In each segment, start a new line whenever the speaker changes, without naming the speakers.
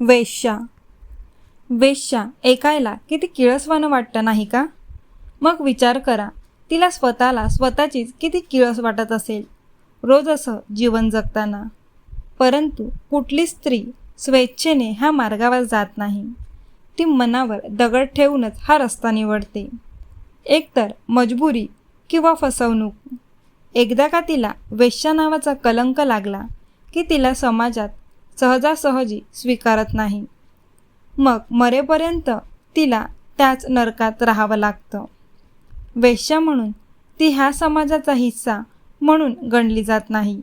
वेश्या. वेश्या ऐकायला किती किळसवानं वाटतं नाही का? मग विचार करा तिला स्वतःला स्वतःचीच किती किळस वाटत असेल. रोज असं जीवन जगताना. परंतु कुठली स्त्री स्वेच्छेने ह्या मार्गावर जात नाही. ती मनावर दगड ठेवूनच हा रस्ता निवडते. एकतर मजबुरी किंवा फसवणूक. एकदा का तिला वेश्या नावाचा कलंक लागला की तिला समाजात सहजासहजी स्वीकारत नाही. मग मरेपर्यंत तिला त्याच नरकात राहावं लागतं. वेश्या म्हणून ती ह्या समाजाचा हिस्सा म्हणून गणली जात नाही.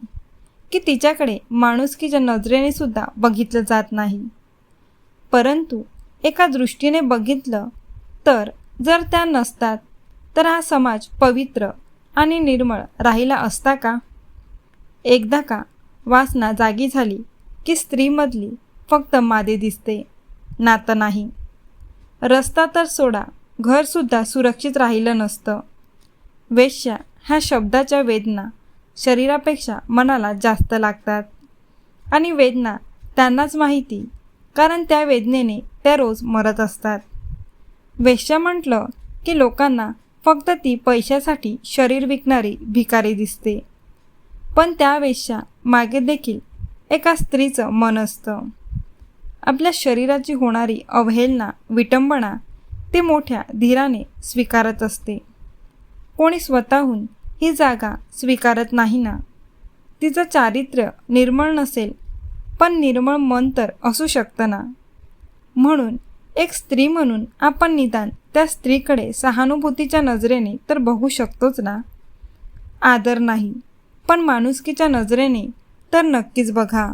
की तिच्याकडे माणुसकीच्या नजरेने सुद्धा बघितलं जात नाही. परंतु एका दृष्टीने बघितलं तर जर त्या नसतात तर हा समाज पवित्र आणि निर्मळ राहिला असता का? एकदा का वासना जागी झाली की स्त्रीमधली फक्त मादे दिसते नातं नाही. रस्ता तर सोडा घरसुद्धा सुरक्षित राहिलं नसतं. वेश्या ह्या शब्दाच्या वेदना शरीरापेक्षा मनाला जास्त लागतात. आणि वेदना त्यांनाच माहिती कारण त्या वेदनेने त्या रोज मरत असतात. वेश्या म्हटलं की लोकांना फक्त ती पैशासाठी शरीर विकणारी भिकारी दिसते. पण त्या वेश्या मागे देखील एका स्त्रीचं मन असतं. आपल्या शरीराची होणारी अवहेलना विटंबना ती मोठ्या धीराने स्वीकारत असते. कोणी स्वतःहून ही जागा स्वीकारत नाही ना? तिचं चारित्र्य निर्मळ नसेल पण निर्मळ मन तर असू शकतं ना? म्हणून एक स्त्री म्हणून आपण निदान त्या स्त्रीकडे सहानुभूतीच्या नजरेने तर बघू शकतोच ना? आदर नाही पण माणुसकीच्या नजरेने तर नक्कीच बघा.